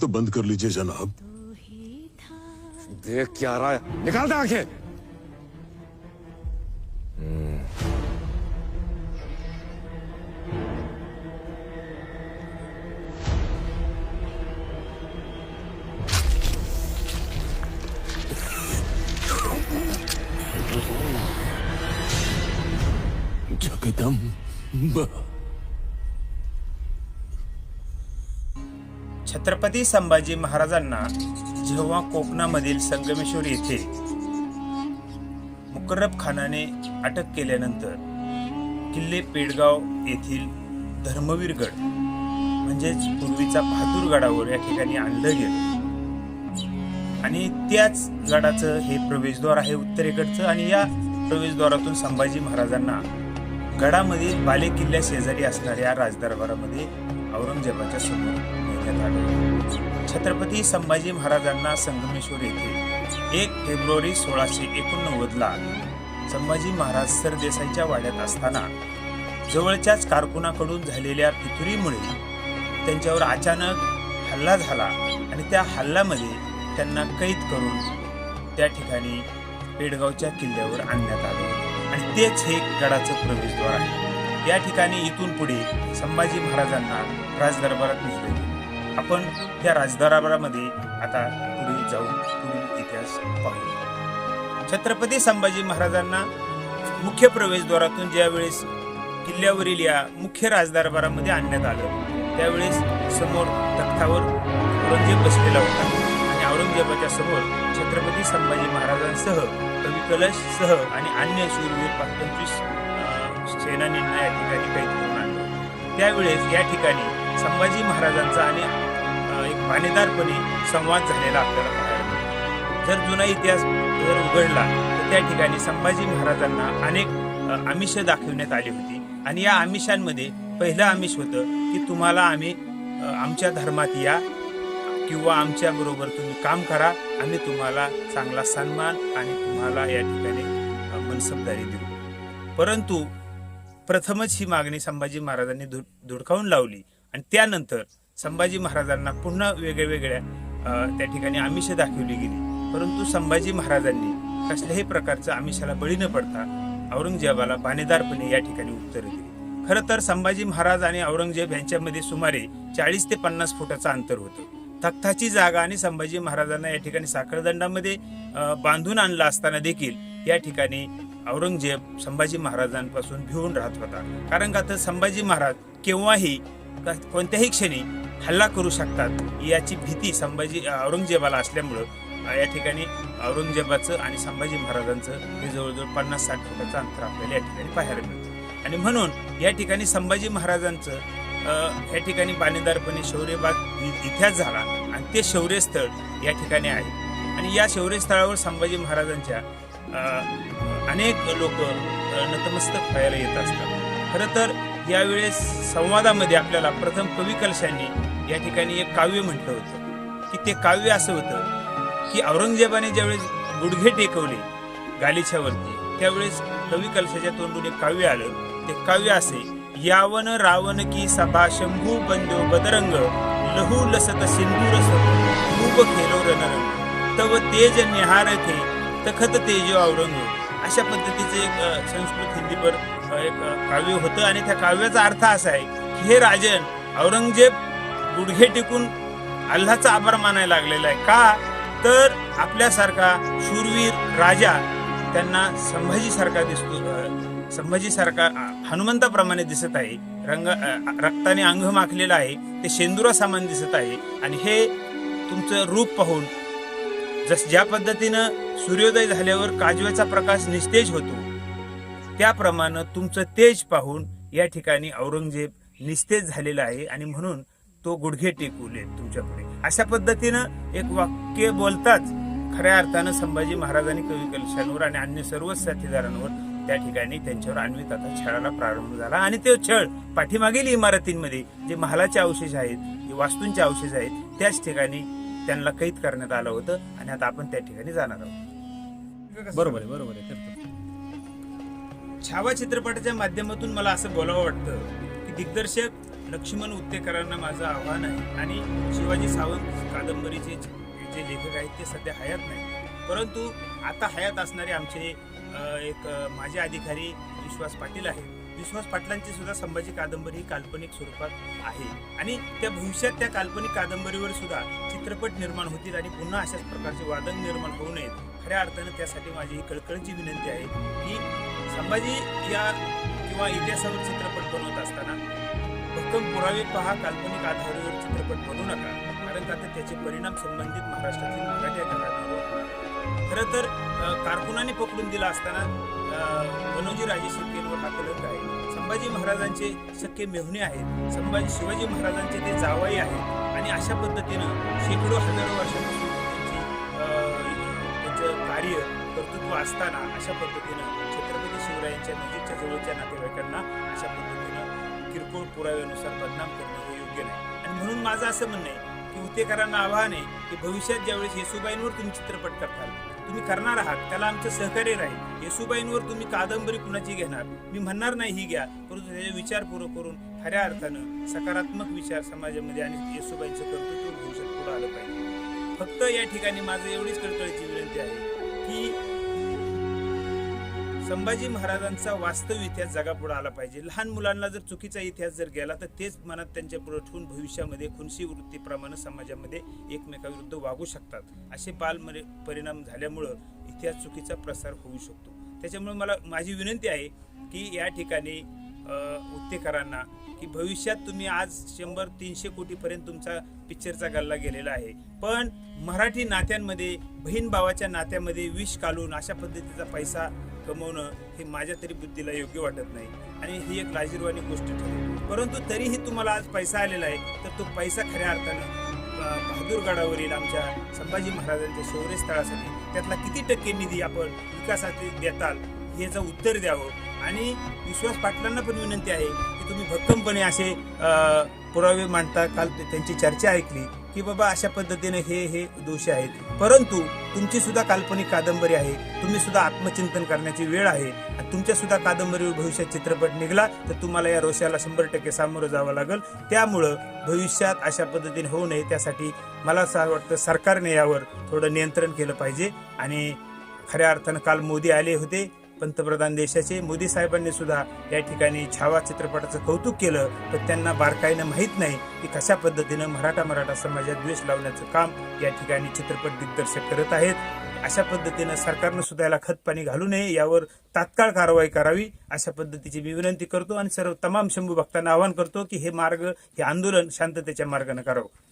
तो बंद कर लीजिए जनाब। देख क्या रहा है। निकाल दे आँखें। जगदम्ब छत्रपती संभाजी महाराजांना जेव्हा कोकणामधील संगमेश्वर येथे मुकर्रब खानाने अटक केल्यानंतर किल्ले पेडगाव येथील धर्मवीरगड म्हणजेच पूर्वीचा बहादूरगडावर या ठिकाणी आणलं गेलं. आणि त्याच गडाचं हे प्रवेशद्वार आहे उत्तरेकडचं आणि या प्रवेशद्वारातून संभाजी महाराजांना गडामधील बाले किल्ल्या शेजारी असणाऱ्या राजदरबारामध्ये औरंगजेबाच्या समोर नेण्यात आले छत्रपती संभाजी महाराजांना संगमेश्वर येथे एक फेब्रुवारी सोळाशे एकोणनव्वदला संभाजी महाराज सरदेसाईच्या वाड्यात असताना जवळच्याच कारकुनाकडून झालेल्या पितुरीमुळे त्यांच्यावर अचानक हल्ला झाला आणि त्या हल्ल्यामध्ये त्यांना कैद करून त्या ठिकाणी पेडगावच्या किल्ल्यावर आणण्यात आले. आणि तेच हे गडाचं प्रवेशद्वार आहे. या ठिकाणी इथून पुढे संभाजी महाराजांना राजदरबारात नेले. आपण त्या राजदरबारामध्ये आता पुढे जाऊन पुढील इतिहास पाहू. छत्रपती संभाजी महाराजांना मुख्य प्रवेशद्वारातून ज्यावेळेस किल्ल्यावरील या मुख्य राजदरबारामध्ये आणण्यात आलं त्यावेळेस समोर तख्तावर औरंगजेब बसलेला होता. आणि औरंगजेबाच्या समोर छत्रपती संभाजी महाराजांसह कवी कलश सह आणि अन्य शूरवीर पंचवीस सेनानींना या ठिकाणी कैद करून आणलं त्यावेळेस या ठिकाणी संभाजी महाराजांचा आणि अ, संवाद झालेला आपल्याला पाहायला मिळतो जर जुना इतिहास जर उघडला तर त्या ठिकाणी संभाजी महाराजांना अनेक आमिष दाखवण्यात आली होती. आणि या आमिषांमध्ये पहिलं आमिष होतं की तुम्हाला आम्ही आमच्या धर्मात या किंवा आमच्या बरोबर तुम्ही काम करा आम्ही तुम्हाला चांगला सन्मान आणि तुम्हाला या ठिकाणी मनसबदारी देऊ. परंतु प्रथमच ही मागणी संभाजी महाराजांनी धु धुडकावून लावली. आणि त्यानंतर संभाजी महाराजांना पुन्हा वेगळ्या त्या ठिकाणी आमिष दाखवली गेली. परंतु संभाजी महाराजांनी कसल्याही प्रकारचं आमिषाला बळी न पडता औरंगजेबाला बाणेदारपणे या ठिकाणी उत्तर दिली. खरं तर संभाजी महाराज आणि औरंगजेब यांच्यामध्ये सुमारे चाळीस ते पन्नास फुटाचं अंतर होतं. तख्ताची जागा आणि संभाजी महाराजांना या ठिकाणी साखरदंडामध्ये बांधून आणलं असताना देखील या ठिकाणी औरंगजेब संभाजी महाराजांपासून भिवून राहत होता. कारण का तर संभाजी महाराज केव्हाही क- कोणत्याही क्षणी हल्ला करू शकतात याची भीती संभाजी औरंगजेबाला असल्यामुळं या ठिकाणी औरंगजेबाचं आणि संभाजी महाराजांचं हे जवळजवळ पन्नास साठ फुटाचं अंतर आपल्याला या ठिकाणी पाहायला मिळतं. आणि म्हणून या ठिकाणी संभाजी महाराजांचं या ठिकाणी बाणेदारपणे शौर्यबाग इतिहास झाला आणि ते शौर्यस्थळ या ठिकाणी आहे. आणि या शौर्यस्थळावर संभाजी महाराजांच्या अनेक लोक नतमस्तक व्हायला येत असतात. खरं तर यावेळेस संवादामध्ये आपल्याला प्रथम कवी कलशांनी या ठिकाणी एक काव्य म्हटलं होतं. की ते काव्य असं होतं की औरंगजेबाने ज्यावेळेस गुडघे टेकवले गालिच्यावरती त्यावेळेस कवी कलशाच्या तोंडून एक काव्य आलं. ते काव्य असे यावन रावण की सभा शंभू बंदो बदरंग लहू लसत सिंधूर खूप खेलो रणरंग तव तेज निहारखे तखत तेजो औरंग. अशा पद्धतीचं एक संस्कृत हिंदीवर एक काव्य होतं. आणि त्या काव्याचा अर्थ असा आहे की हे राजन औरंगजेब गुडघे टेकून अल्लाचा आभार मानायला लागलेला आहे. का? तर आपल्यासारखा शूरवीर राजा त्यांना संभाजीसारखा दिसतो संभाजीसारखा हनुमंताप्रमाणे दिसत आहे. रंग रक्ताने अंग माखलेलं आहे. ते शेंदुरा सामान दिसत आहे. आणि हे तुमचं रूप पाहून जस ज्या पद्धतीनं सूर्योदय झाल्यावर काजव्याचा प्रकाश निस्तेज होतो त्याप्रमाणे तुमचं तेज पाहून या ठिकाणी औरंगजेब निस्तेज झालेला आहे. आणि म्हणून तो गुडघे टेकवले तुमच्यापुढे अशा पद्धतीनं एक वाक्य बोलताच खऱ्या अर्थानं संभाजी महाराजांनी कवी कलशांवर आणि अन्य सर्वच साथीदारांवर त्या ठिकाणी त्यांच्यावर अन्वित आता छळाला प्रारंभ झाला. आणि ते छळ पाठीमागील इमारतींमध्ये जे महालाचे अवशेष आहेत जे वास्तूंचे अवशेष आहेत त्याच ठिकाणी त्यांना कैद करण्यात आलं होतं आणि आता आपण त्या ठिकाणी जाणार आहोत. बरोबर आहे बरोबर आहे छावा चित्रपटाच्या माध्यमातून मला असं बोलावं वाटतं की दिग्दर्शक लक्ष्मण उत्तेकरांना माझं आव्हान आहे. आणि शिवाजी सावंत कादंबरीचे जे लेखक आहेत ते सध्या हयात नाही परंतु आता हयात असणारे आमचे एक माझे अधिकारी विश्वास पाटील आहेत. विश्वास पाटलांची सुद्धा संभाजी कादंबरी ही काल्पनिक स्वरूपात आहे. आणि त्या भविष्यात त्या काल्पनिक कादंबरीवर सुद्धा चित्रपट निर्माण होतील आणि पुन्हा अशाच प्रकारचे वादन निर्माण होऊ नयेत. खऱ्या अर्थानं त्यासाठी माझी ही कळकळीची विनंती आहे की संभाजी या किंवा इतिहासावर चित्रपट बनवत असताना भक्कम पुरावे पहा काल्पनिक आधारावर चित्रपट बनवू नका कारण का तर त्याचे परिणाम संबंधित महाराष्ट्रातील मराठी घराण्यावर खरं तर कारकुनाने पकडून दिला असताना अ, मनोजी राजे शिर्केंवर हा कलंक आहे. संभाजी महाराजांचे सख्खे मेहुणे आहेत. संभाजी शिवाजी महाराजांचे ते जावई आहेत. आणि अशा पद्धतीनं शेकडो हजारो वर्षांपासून त्यांचं कार्य कर्तृत्व असताना अशा पद्धतीनं छत्रपती शिवरायांच्या नजीकच्या जवळच्या नातेवाईकांना अशा पद्धतीनं किरकोळ पुराव्यानुसार बदनाम करणं हे योग्य नाही. आणि म्हणून माझं असं म्हणणं आहे की उतेकरांना आव्हान आहे की भविष्यात ज्यावेळेस येसुबाईंवर तुम्ही चित्रपट करताल तुम्ही करणार आहात त्याला आमचं सहकार्य राहील. येसुबाईंवर तुम्ही कादंबरी कुणाची घेणार? मी म्हणणार नाही ही घ्या परंतु त्याचे विचारपूर्वक करून खऱ्या अर्थानं सकारात्मक विचार समाजामध्ये आणि येसुबाईंचं कर्तृत्व भविष्यात पुढे आलं पाहिजे. फक्त या ठिकाणी माझं एवढीच कळकळीची विनंती आहे की संभाजी महाराजांचा वास्तव इतिहास जगापुढे आला पाहिजे. लहान मुलांना जर चुकीचा इतिहास जर गेला तर तेच मनात त्यांच्या पुढे ठेवून भविष्यामध्ये खुनशी वृत्तीप्रमाणे समाजामध्ये एकमेकाविरुद्ध वागू शकतात. असे बाल परिणाम झाल्यामुळं इतिहास चुकीचा प्रसार होऊ शकतो. त्याच्यामुळे मला माझी विनंती आहे की या ठिकाणी उत्तेकरांना की भविष्यात तुम्ही आज शंभर तीनशे कोटीपर्यंत तुमचा पिक्चरचा गल्ला गेलेला आहे. पण मराठी नात्यांमध्ये बहीण भावाच्या नात्यामध्ये विष घालून अशा पद्धतीचा पैसा कमवणं हे माझ्या तरी बुद्धीला योग्य वाटत नाही. आणि ही एक लाजीरवाणी गोष्ट ठरली. परंतु तरीही तुम्हाला आज पैसा आलेला आहे तर तो पैसा खऱ्या अर्थानं बहादूरगडावरील आमच्या संभाजी महाराजांच्या शौर्यस्थळासाठी त्यातला किती टक्के निधी आपण विकासासाठी देताल याचं उत्तर द्यावं. आणि विश्वास पाटलांना पण विनंती आहे की तुम्ही भक्कमपणे असे पुरावे मांडता. काल त्यांची चर्चा ऐकली. की बाबा अशा पद्धतीने हे हे दोषी आहेत. परंतु तुमची सुद्धा काल्पनिक कादंबरी आहे. तुम्ही सुद्धा आत्मचिंतन करण्याची वेळ आहे. आणि तुमच्या सुद्धा कादंबरीवर भविष्यात चित्रपट निघाला तर तुम्हाला या रोषाला शंभर टक्के सामोरं जावं लागेल. त्यामुळं भविष्यात अशा पद्धतीने होऊ नये. त्यासाठी मला असं वाटतं सरकारने यावर थोडं नियंत्रण केलं पाहिजे. आणि खऱ्या अर्थानं काल मोदी आले होते. पंतप्रधान देशाचे मोदी साहेबांनी सुद्धा या ठिकाणी छावा चित्रपटाचं कौतुक केलं तर त्यांना बारकाईनं माहीत नाही की कशा पद्धतीनं मराठा मराठा समाजात द्वेष लावण्याचं काम या ठिकाणी चित्रपट दिग्दर्शक करत आहेत. अशा पद्धतीनं सरकारनं सुद्धा याला खतपाणी घालू नये यावर तात्काळ कारवाई करावी अशा पद्धतीची मी विनंती करतो आणि सर्व तमाम शंभू भक्तांना आवाहन करतो की हे मार्ग हे आंदोलन शांततेच्या मार्गाने करावं.